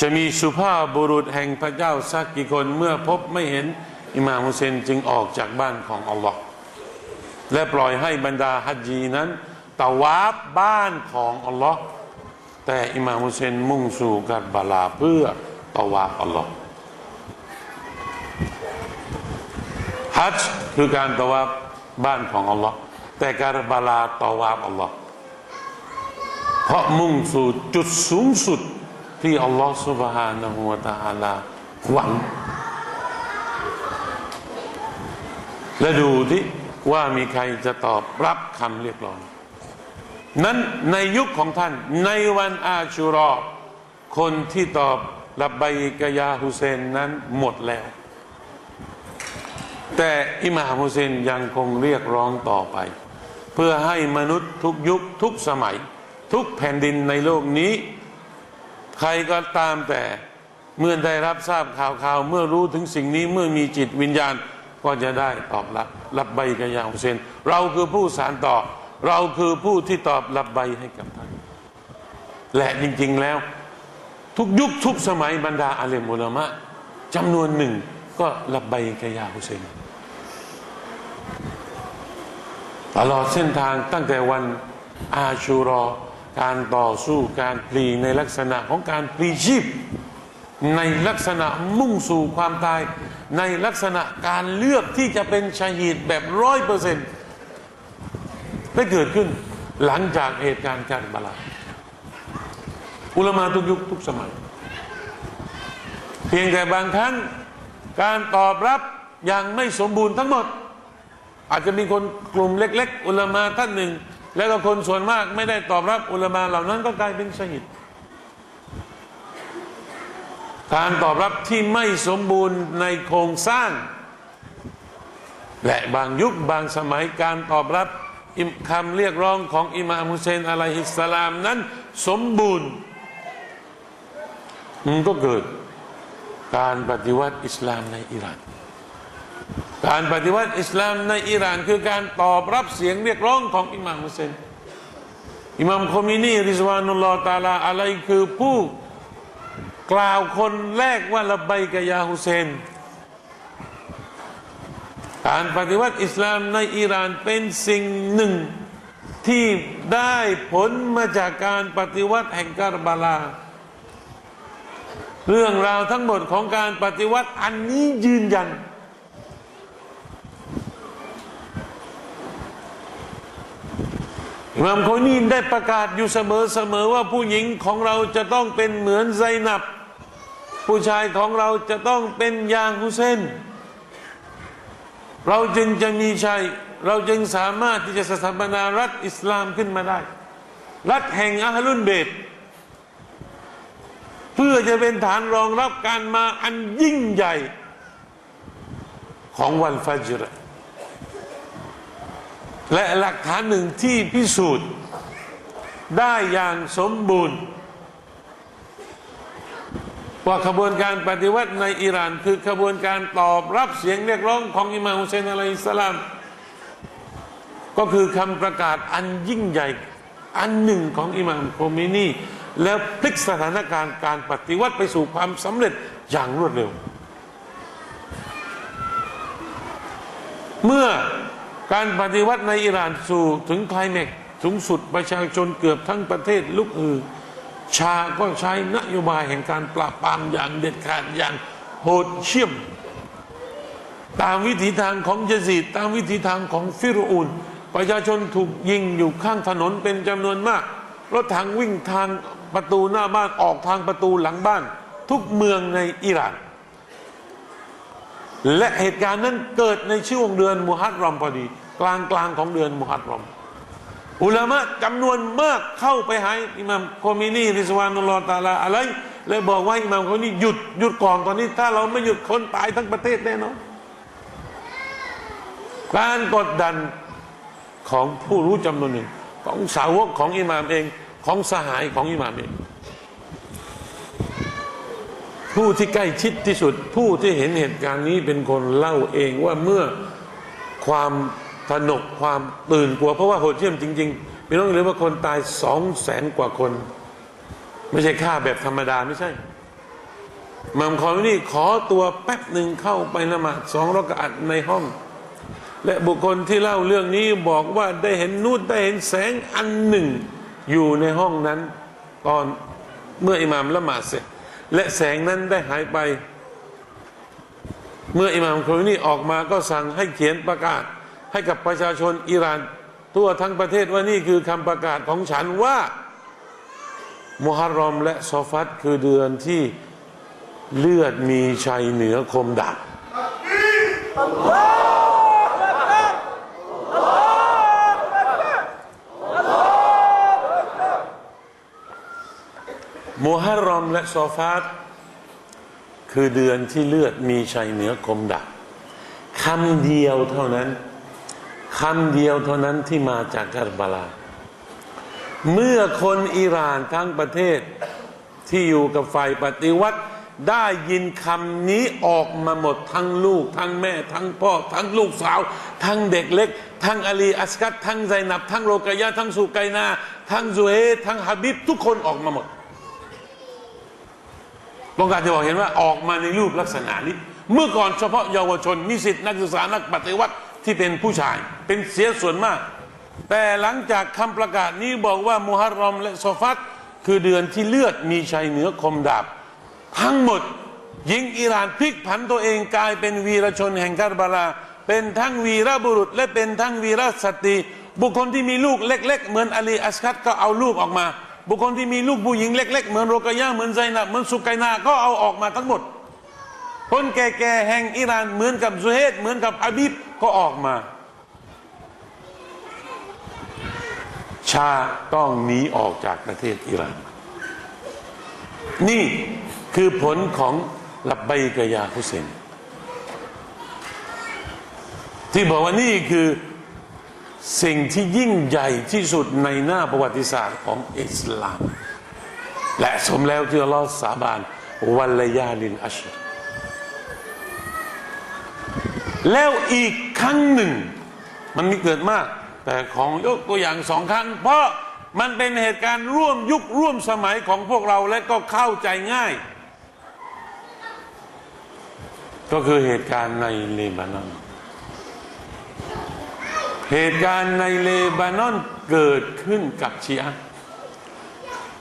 จะมีสุภาพบุรุษแห่งพระเจ้าสักกี่คนเมื่อพบไม่เห็นอิหม่ามฮุเซนจึงออกจากบ้านของอัลลอฮ์และปล่อยให้บรรดาฮัจญีนั้นตะวาบบ้านของอัลลอฮ์แต่อิหม่ามฮุเซนมุ่งสู่กับบาลาเพื่อตะวาบอัลลอฮ์ฮัจญ์คือการตะวาบบ้านของอัลลอฮ์แต่การบาลาตะวาบอัลลอฮ์เพราะมุ่งสู่จุดสูงสุด ที่อัลลอฮฺสุบฮานะฮูวะตะอาลาหวัง และดูที่ว่ามีใครจะตอบรับคำเรียกร้อง นั้นในยุคของท่าน ในวันอาชูรอ คนที่ตอบรับใบกยาฮุเซนนั้นหมดแล้ว แต่อิหม่าฮุเซนยังคงเรียกร้องต่อไป เพื่อให้มนุษย์ทุกยุคทุกสมัย ทุกแผ่นดินในโลกนี้ ใครก็ตามแต่เมื่อได้รับทราบข่าวข่าวเมื่อรู้ถึงสิ่งนี้เมื่อมีจิตวิญญาณก็จะได้ตอบรับรับใบกยาฮุเซนเราคือผู้สารต่อ เราคือผู้ที่ตอบรับใบให้กับท่านและจริง ๆแล้ว ทุกยุคทุกสมัยบรรดาอาเลมุลามะจำนวนหนึ่งก็รับใบกัยาฮุเซนตลอดเส้นทางตั้งแต่วันอาชูรอ การต่อสู้การพลีในลักษณะของการพลีชีพ ในลักษณะมุ่งสู่ความตาย ในลักษณะการเลือกที่จะเป็นชาฮีดแบบร้อยเปอร์เซ็นต์ได้เกิดขึ้นหลังจากเหตุการณ์การบาลาอุลามาทุกยุคทุกสมัย เพียงแต่บางครั้งการตอบรับยังไม่สมบูรณ์ทั้งหมด อาจจะมีคนกลุ่มเล็ก ๆ อุลามาท่านหนึ่ง แล้วก็คนส่วนมากไม่ได้ตอบรับอุลามาเหล่านั้นก็กลายเป็นชหิดการตอบรับที่ไม่สมบูรณ์ในโครงสร้าง และบางยุคบางสมัยการตอบรับคำเรียกร้องของอิมามฮุเซนอะลัยฮิสสลามนั้นสมบูรณ์มันก็เกิดการปฏิวัติอิสลามในอิหร่าน การปฏิวัติอิสลามในอิหร่านคือการตอบรับเสียงเรียกร้องของอิหม่ามฮุเซนอิหม่ามคอมินีริซวานุลลอฮ์ตาลาอะไรคือผู้กล่าวคนแรกว่าละใบกยาฮุเซน การปฏิวัติอิสลามในอิหร่านเป็นสิ่งหนึ่ง ที่ได้ผลมาจากการปฏิวัติแห่งกาบาลา เรื่องราวทั้งหมดของการปฏิวัติอันนี้ยืนยัน มามคนีได้ประกาศอยู่เสมอเสมอว่าผู้หญิงของเราจะต้องเป็นเหมือนไซนับ ผู้ชายของเราจะต้องเป็นยางฮุเซนเราจึงจะมีชัย เราจึงสามารถที่จะสถาปนารัฐอิสลามขึ้นมาได้ รัฐแห่งอาฮลุนเบตเพื่อจะเป็นฐานรองรับการมาอันยิ่งใหญ่ของวันฟัจร และหลักฐานหนึ่งที่พิสูจน์ได้อย่างสมบูรณ์ ว่าขบวนการปฏิวัติในอิหร่าน คือขบวนการตอบรับเสียงเรียกร้องของอิหม่ามฮุเซนอะลัยฮิสลาม ก็คือคำประกาศอันยิ่งใหญ่อันหนึ่งของอิหม่ามโคเมนีแล้วพลิกสถานการณ์การปฏิวัติไปสู่ความสำเร็จอย่างรวดเร็ว เมื่อ การปฏิวัติในอิหร่านสู่ถึงไคลแม็กสูงสุดประชาชนเกือบทั้งประเทศลุกฮือ ชาก็ใช้นโยบายแห่งการปราบปรามอย่างเด็ดขาดอย่างโหดเชี่ยม ตามวิถีทางของยะซีดตามวิถีทางของฟิรูอุนประชาชนถูกยิงอยู่ข้างถนนเป็นจำนวนมากรถถังวิ่งทางประตูหน้าบ้านออกทางประตูหลังบ้าน ทุกเมืองในอิหร่าน และเหตุการณ์นั้นเกิดในช่วงเดือนมุฮัรรอมพอดี กลางกลางของเดือนมุฮัรรอม อุลามะจำนวนมากเข้าไปหาอิหม่ามโคมินีริสวานุลอตาลาอะไรเลยบอกว่าอิหม่ามคนนี้หยุดหยุดก่อนตอนนี้ ถ้าเราไม่หยุดคนตายทั้งประเทศแน่นอนการกดดันของผู้รู้จำนวนหนึ่ง ของสาวกของอิหม่ามเอง ของสหายของอิหม่ามเอง ผู้ที่ใกล้ชิดที่สุด ผู้ที่เห็นเหตุการณ์นี้เป็นคนเล่าเองว่าเมื่อความ ผนกความตื่นกลัวเพราะว่าโหดเหี้ยมจริงๆพี่น้องอย่าลืมว่าคนตายสองแสนกว่าคน ไม่ใช่ฆ่าแบบธรรมดาไม่ใช่มัมคอมนี่ขอตัวแป๊บหนึ่งเข้าไปละหมาดสองรกอัดในห้อง และบุคคลที่เล่าเรื่องนี้บอกว่าได้เห็นนูดได้เห็นแสงอันหนึ่ง อยู่ในห้องนั้น ตอนเมื่ออิหมามละหมาดเสร็จ และแสงนั้นได้หายไป เมื่ออิหม่ามโครนี่ออกมาก็สั่งให้เขียนประกาศ ให้กับประชาชนอิหร่าน ทั่วทั้งประเทศว่านี่คือคำประกาศของฉันว่ามุฮัรรอมและซอฟัตคือเดือนที่เลือดมีชัยเหนือคมดาบมุฮัรรอมและซอฟัตคือเดือนที่เลือดมีชัยเหนือคมดาบคำเดียวเท่านั้น คำเดียวเท่านั้นที่มาจากการ์บาลา เมื่อคนอิหร่านทั้งประเทศที่อยู่กับฝ่ายปฏิวัติ ได้ยินคำนี้ออกมาหมดทั้งลูก ทั้งแม่ ทั้งพ่อ ทั้งลูกสาว ทั้งเด็กเล็ก ทั้งอาลีอัสกัดทั้งไซนับ ทั้งโรกยะทั้งสุไกนา ทั้งซูเฮทั้งฮับบิบทุกคนออกมาหมดต้องการจะบอกเห็นว่าออกมาในรูปลักษณะนี้ เมื่อก่อนเฉพาะเยาวชนนิสิตนักศึกษานักปฏิวัติ ที่เป็นผู้ชาย เป็นเสียส่วนมาก แต่หลังจากคำประกาศนี้บอกว่ามุฮัรรอมและซอฟัตคือเดือนที่เลือดมีชัยเหนือคมดาบ ทั้งหมดหญิงอิหร่านพลิกผันตัวเองกลายเป็นวีรชนแห่งการ์บาลา เป็นทั้งวีรบุรุษ และเป็นทั้งวีรสตรีบุคคลที่มีลูกเล็ก ๆ เหมือนอาลีอัสกัดก็เอาลูกออกมา บุคคลที่มีลูกผู้หญิงเล็ก ๆ เหมือนโรกยะเหมือนไซนับเหมือนสุกไกนาก็เอาออกมาทั้งหมด คนแก่ๆแห่งอิหร่านเหมือนกับซูเฮดเหมือนกับอาบีบ ก็ออกมา ชาต้องหนีออกจากประเทศอิหร่าน นี่คือผลของลับใบกยาฮุเซนที่บอกว่านี่คือสิ่งที่ยิ่งใหญ่ที่สุดในหน้าประวัติศาสตร์ของอิสลาม และสมแล้วที่อัลลอฮ์สาบานวันละยาลินอัชร แล้วอีกครั้งหนึ่ง มันมีเกิดมาก แต่ของยกตัวอย่างสองครั้ง เพราะมันเป็นเหตุการณ์ร่วมยุคร่วมสมัยของพวกเราและก็เข้าใจง่าย ก็คือเหตุการณ์ในเลบานอน เหตุการณ์ในเลบานอนเกิดขึ้นกับชีอะ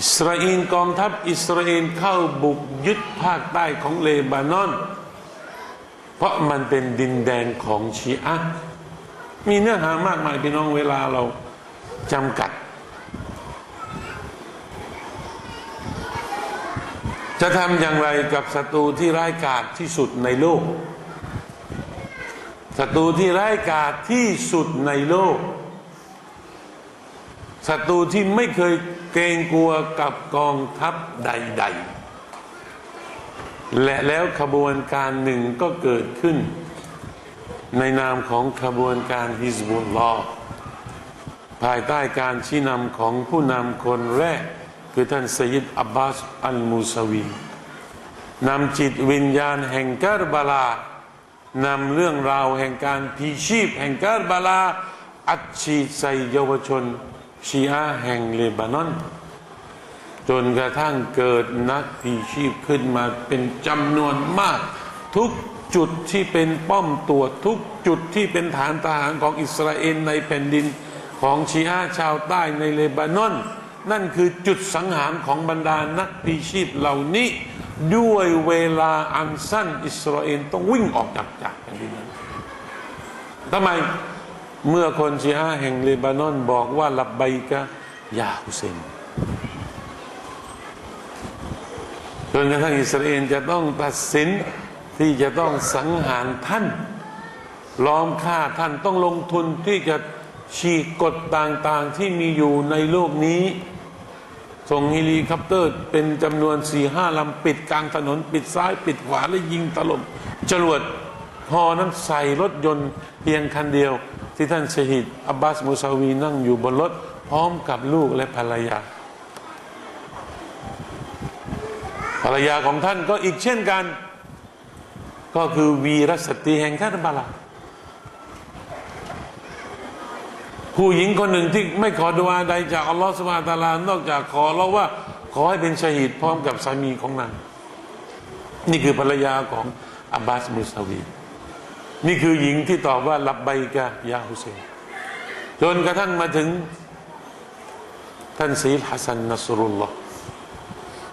อิสราเอลกองทัพอิสราเอลเข้าบุกยึดภาคใต้ของเลบานอน เพราะมันเป็นดินแดนของชีอะห์มีเนื้อหามากมายพี่น้องเวลาเราจำกัด จะทำอย่างไรกับศัตรูที่ร้ายกาจที่สุดในโลกศัตรูที่ร้ายกาจที่สุดในโลกศัตรูที่ไม่เคยเกรงกลัวกับกองทัพใด ๆ และแล้วขบวนการหนึ่งก็เกิดขึ้น ในนามของขบวนการฮิสบุลลอฮ์ภายใต้การชี้นำของผู้นำคนแรก คือท่านสยิดอับบาสอัลมูซาวีนำจิตวิญญาณแห่งกาบาลานำเรื่องราวแห่งการพีชีพ แห่งกาบาลาอัดฉีดใส่เยาวชนชีอะแห่งเลบานอน จนกระทั่งเกิดนักพีชีพขึ้นมาเป็นจำนวนมาก ทุกจุดที่เป็นป้อมตัวทุกจุดที่เป็นฐานทหารของอิสราเอลในแผ่นดินของชีอะชาวใต้ในเลบานอน นั่นคือจุดสังหารของบรรดานักพีชีพเหล่านี้ ด้วยเวลาอันสั้นอิสราเอลต้องวิ่งออกจากจากแผ่นดินนั้นทำไมเมื่อคนชีอะแห่งเลบานอนบอกว่าลับใบกะยาฮุเซน จนกระทั่งอิสราเอลจะต้องตัดสินที่จะต้องสังหารท่าน ล้อมฆ่าท่านต้องลงทุนที่จะฉีกกฎต่างๆที่มีอยู่ในโลกนี้ ส่งเฮลิคอปเตอร์เป็นจำนวนสี่ห้าลำปิดกลางถนน ปิดซ้ายปิดขวาและยิงถล่มจรวดพอนั้นใส่รถยนต์เพียงคันเดียว ที่ท่านชฮิดอับบาสมูซาวีนั่งอยู่บนรถพร้อมกับลูกและภรรยา ภรรยาของท่านก็อีกเช่นกัน ก็คือวีรสตรีแห่งคาร์บาลาผู้หญิงคนหนึ่งที่ไม่ขอดุอาใดจากอัลลอฮฺสุบฮาตาลานอกจากขอเราว่าขอให้เป็นชาฮิดพร้อมกับสามีของนางนี่คือภรรยาของอับบาสมุสาวี นี่คือหญิงที่ตอบว่าลับใบกะยาฮุเซนจนกระทั่งมาถึงท่านซีลฮัสซันนัสรุลลอฮ์